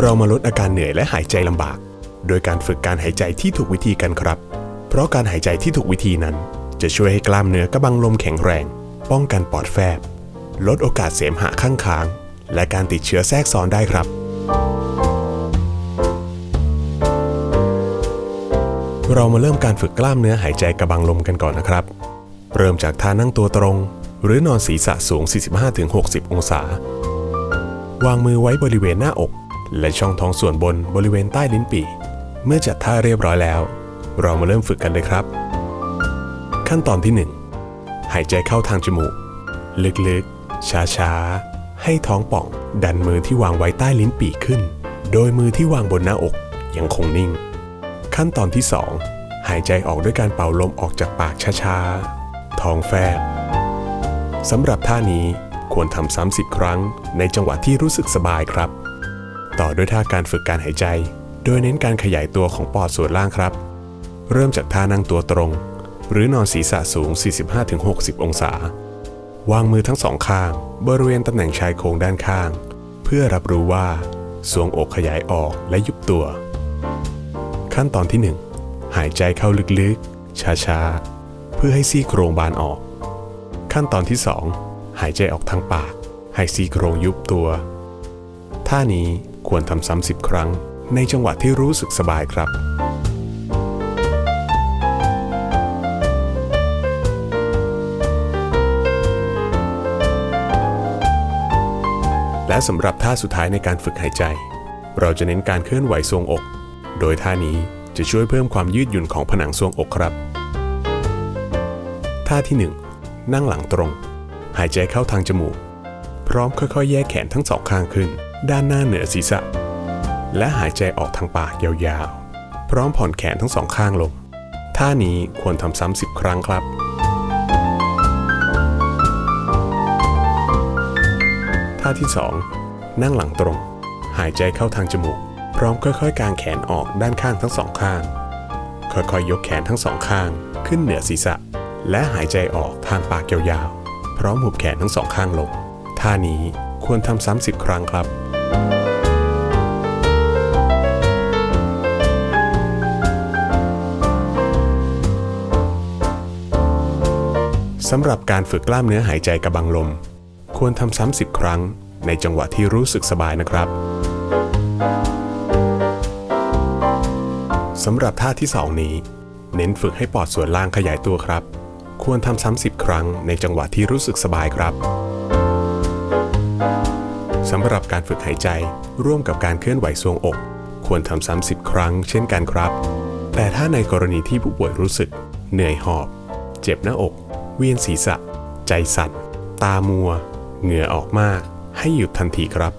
เรามาลดอาการเหนื่อยและหายใจลำบาก โดยการฝึกการหายใจที่ถูกวิธีกันครับ เพราะการหายใจที่ถูกวิธีนั้น จะช่วยให้กล้ามเนื้อกระบังลมแข็งแรง ป้องกันปอดแฟบ ลดโอกาสเสมหะข้างค้าง และการติดเชื้อแทรกซ้อนได้ครับ เรามาเริ่มการฝึกกล้ามเนื้อหายใจกระบังลมกันก่อนนะครับ เริ่มจากท่านั่งตัวตรง หรือนอนศีรษะสูง 45-60 องศา วางมือไว้บริเวณหน้าอก และช่องท้องส่วนบนบริเวณใต้ลิ้นปี่ เมื่อจัดท่าเรียบร้อยแล้ว เรามาเริ่มฝึกกันเลยครับ ขั้นตอนที่ 1 หายใจเข้าทางจมูก ลึกๆ ช้าๆ ให้ท้องป่อง ดันมือที่วางไว้ใต้ลิ้นปี่ขึ้น โดยมือที่วางบนหน้าอกยังคงนิ่ง ขั้นตอนที่ 2 หายใจออกด้วยการเป่าลมออกจากปากช้าๆ ท้องแฟบสำหรับท่านี้ควรทำซ้ำสิบครั้งในจังหวะที่รู้สึกสบายครับ ต่อด้วยท่าการฝึกการหายใจ โดยเน้นการขยายตัวของปอดส่วนล่างครับ เริ่มจากท่านั่งตัวตรง หรือนอนศีรษะสูง 45-60 องศา วางมือทั้งสองข้าง บริเวณตำแหน่งชายโครงด้านข้าง เพื่อรับรู้ว่าสวงอกขยายออกและยุบตัว ขั้นตอนที่ 1 หายใจเข้าลึกๆ ช้าๆ เพื่อให้ซี่โครงบานออก ขั้นตอนที่ 2 หายใจออกทางปาก ให้ซี่โครงยุบตัว ท่านี้ ควรทำซ้ำสิบครั้ง ในจังหวะที่รู้สึกสบายครับ และสำหรับท่าสุดท้ายในการฝึกหายใจ เราจะเน้นการเคลื่อนไหวทรวงอก โดยท่านี้จะช่วยเพิ่มความยืดหยุ่นของผนังทรวงอกครับ ท่าที่ 1 นั่งหลังตรง หายใจเข้าทางจมูก พร้อมค่อยๆ แยกแขนทั้งสองข้างขึ้น ด้านหน้าเหนือศีรษะ และหายใจออกทางปากยาวๆ พร้อมผ่อนแขนทั้งสองข้างลง ท่านี้ควรทำซ้ำสิบครั้งครับ ท่าที่ 2 นั่งหลังตรง หายใจเข้าทางจมูก พร้อมค่อยๆ กางแขนออกด้านข้างทั้งสองข้าง ค่อยๆ ยกแขนทั้งสองข้าง ขึ้นเหนือศีรษะ และหายใจออกทางปากยาวๆ พร้อมหุบแขนทั้งสองข้างลง ท่านี้ควรทำซ้ำสิบครั้งครับ สำหรับการฝึกกล้ามเนื้อหายใจกระบังลม ควรทำซ้ำสิบครั้งในจังหวะที่รู้สึกสบายนะครับสำหรับท่าที่ 2 นี้ เน้นฝึกให้ปอดส่วนล่างขยายตัวครับ ควรทำซ้ำสิบครั้งในจังหวะที่รู้สึกสบายครับ สำหรับการฝึกหายใจร่วมกับการเคลื่อนไหวทรวงอก ควรทำซ้ำสิบครั้งเช่นกันครับ แต่ถ้าในกรณีที่ผู้ป่วยรู้สึก เหนื่อยหอบ เจ็บหน้าอก เวียนศีรษะ ใจสั่น ตามัว เหงื่อออกมาก ให้หยุดทันทีครับ